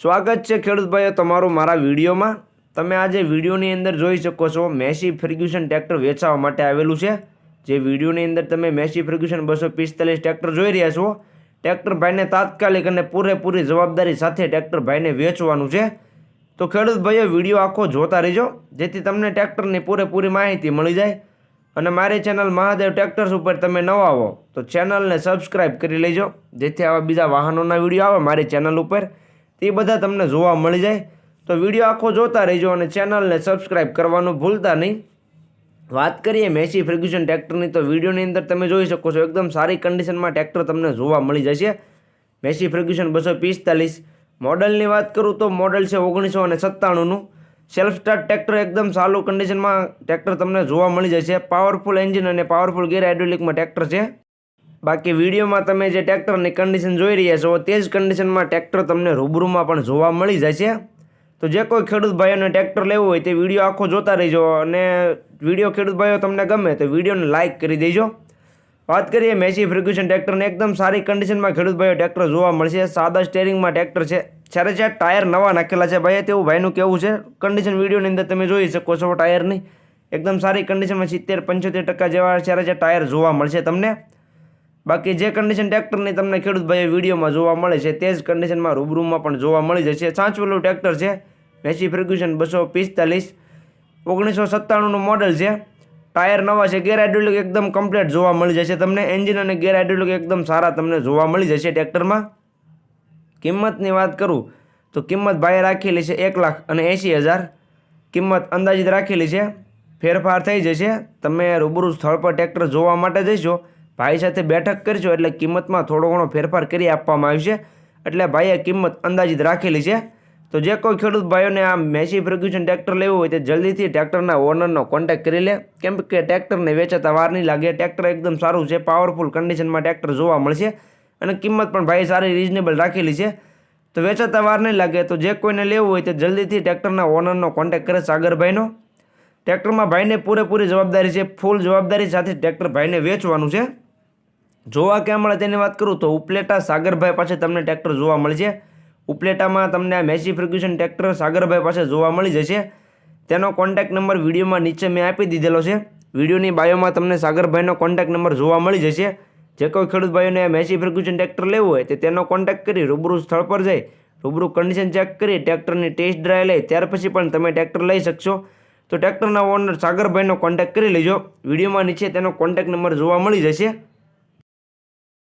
સ્વાગત છે ખેડૂત ભાઈઓ તમારું મારા વિડીયોમાં. તમે આજે વિડીયોની અંદર જોઈ શકો છો મેસી ફર્ગ્યુસન ટ્રેક્ટર વેચવા માટે આવેલું છે. જે વિડીયોની અંદર તમે મેસી ફર્ગ્યુસન બસો પિસ્તાલીસ ટ્રેક્ટર જોઈ રહ્યા છો. ટ્રેક્ટર ભાઈને તાત્કાલિક અને પૂરેપૂરી જવાબદારી સાથે ટ્રેક્ટર ભાઈને વેચવાનું છે. તો ખેડૂત ભાઈઓ વીડિયો આખો જોતા રહેજો, જેથી તમને ટ્રેક્ટરની પૂરેપૂરી માહિતી મળી જાય. અને મારી ચેનલ મહાદેવ ટ્રેક્ટર્સ ઉપર તમે નવા આવો તો ચેનલને સબસ્ક્રાઈબ કરી લેજો, જેથી આવા બીજા વાહનોના વીડિયો આવે મારી ચેનલ ઉપર. તે બધા તમને જોવા મળી જાય. તો વીડિયો આખો જોતા રહેજો અને ચેનલને સબસ્ક્રાઈબ કરવાનું ભૂલતા નહીં. વાત કરીએ મેસી ફર્ગ્યુસન ટ્રેક્ટરની, તો વિડીયોની અંદર તમે જોઈ શકો છો, એકદમ સારી કન્ડિશનમાં ટ્રેક્ટર તમને જોવા મળી જશે. મેસી ફર્ગ્યુસન બસો પિસ્તાલીસ. મોડલની વાત કરું તો મોડલ છે ઓગણીસો અને સત્તાણુંનું. સેલ્ફ સ્ટાર્ટ ટ્રેક્ટર એકદમ સારું કન્ડિશનમાં ટ્રેક્ટર તમને જોવા મળી જશે. પાવરફુલ એન્જિન અને પાવરફુલ ગેર હાઇડ્રોલિકમાં ટ્રેક્ટર છે. બાકી વિડીયોમાં તમે જે ટ્રેક્ટરની કન્ડિશન જોઈ રહ્યા છો, તે જ કન્ડિશનમાં ટ્રેક્ટર તમને રૂબરૂમાં પણ જોવા મળી જશે. તો જે કોઈ ખેડૂત ભાઈઓને ટ્રેક્ટર લેવું હોય તે વીડિયો આખો જોતા રહેજો અને વીડિયો ખેડૂત ભાઈઓ તમને ગમે તો વિડીયોને લાઇક કરી દેજો. વાત કરીએ મેસી ફ્રિક્યુશન ટ્રેક્ટરને, એકદમ સારી કન્ડિશનમાં ખેડૂત ભાઈઓ ટ્રેક્ટર જોવા મળશે. સાદા સ્ટેરિંગમાં ટ્રેક્ટર છે. જ્યારે ચાર ટાયર નવા નાખેલા છે ભાઈ તેવું ભાઈનું કેવું છે? કન્ડિશન વિડીયોની અંદર તમે જોઈ શકો છો ટાયરની. એકદમ સારી કન્ડિશનમાં સિત્તેર પંચોતેર ટકા જેવા જ્યારે જે ટાયર જોવા મળશે તમને. બાકી જે કન્ડિશન ટ્રેક્ટરની તમને ખેડૂત ભાઈ વિડીયોમાં જોવા મળે છે, તે જ કન્ડિશનમાં રૂબરૂમાં પણ જોવા મળી જશે. સાચવેલું ટ્રેક્ટર છે મેસી ફ્રિક્યુશન બસો પિસ્તાલીસ, ઓગણીસો સત્તાણુંનું મોડલ છે. ટાયર નવા છે, ગેર હાઇડ્રોલિક એકદમ કમ્પ્લીટ જોવા મળી જશે તમને. એન્જિન અને ગેર હાઇડ્રોલિક એકદમ સારા તમને જોવા મળી જશે ટ્રેક્ટરમાં કિંમતની વાત કરું, તો કિંમત ભાઈએ રાખેલી છે એક લાખ અને એંશી હજાર. કિંમત અંદાજિત રાખેલી છે, ફેરફાર થઈ જશે. તમે રૂબરૂ સ્થળ પર ટ્રેક્ટર જોવા માટે જઈશો ભાઈ સાથે બેઠક કરજો એટલે કિંમતમાં થોડો ઘણો ફેરફાર કરી આપવામાં આવશે એટલે ભાઈએ કિંમત અંદાજિત રાખેલી છે. તો જે કોઈ ખેડૂત ભાઈઓને આ મેસી ફ્રિક્યુશન ટ્રેક્ટર લેવું હોય તે જલ્દીથી ટ્રેક્ટરના ઓનરનો કોન્ટેક્ટ કરી લે. કેમ કે ટ્રેક્ટરને વેચાતા વાર નહીં લાગે. ટ્રેક્ટર એકદમ સારું છે. પાવરફુલ કન્ડિશનમાં ટ્રેક્ટર જોવા મળશે. અને કિંમત પણ ભાઈ સારી રિઝનેબલ રાખેલી છે. તો વેચાતા વાર નહીં લાગે. તો જે કોઈને લેવું હોય તે જલ્દીથી ટ્રેક્ટરના ઓનરનો કોન્ટેક્ટ કરે સાગરભાઈનો. ટ્રેક્ટરમાં ભાઈને પૂરેપૂરી જવાબદારી છે. ફૂલ જવાબદારી સાથે ટ્રેક્ટર ભાઈને વેચવાનું છે. જોવા ક્યાં મળે તેની વાત કરું તો ઉપલેટા સાગરભાઈ પાસે તમને ટ્રેક્ટર જોવા મળશે. ઉપલેટામાં તમને આ મેસી ફ્રિક્યુશન ટ્રેક્ટર સાગરભાઈ પાસે જોવા મળી જશે. તેનો કોન્ટેક્ટ નંબર વિડીયોમાં નીચે મેં આપી દીધેલો છે. વિડીયોની બાયોમાં તમને સાગરભાઈનો કોન્ટેક્ટ નંબર જોવા મળી જશે. જે કોઈ ખેડૂત ભાઈઓને મેસી ફ્રિક્યુશન ટ્રેક્ટર લેવું હોય તે તેનો કોન્ટેક્ટ કરી રૂબરૂ સ્થળ પર જઈ રૂબરૂ કન્ડિશન ચેક કરી ટ્રેક્ટરની ટેસ્ટ ડ્રાઈવ લઈ ત્યાર પછી પણ તમે ટ્રેક્ટર લઈ શકશો. તો ટ્રેક્ટરના ઓનર સાગરભાઈનો કોન્ટેક્ટ કરી લેજો. વિડીયોમાં નીચે તેનો કોન્ટેક્ટ નંબર જોવા મળી જશે.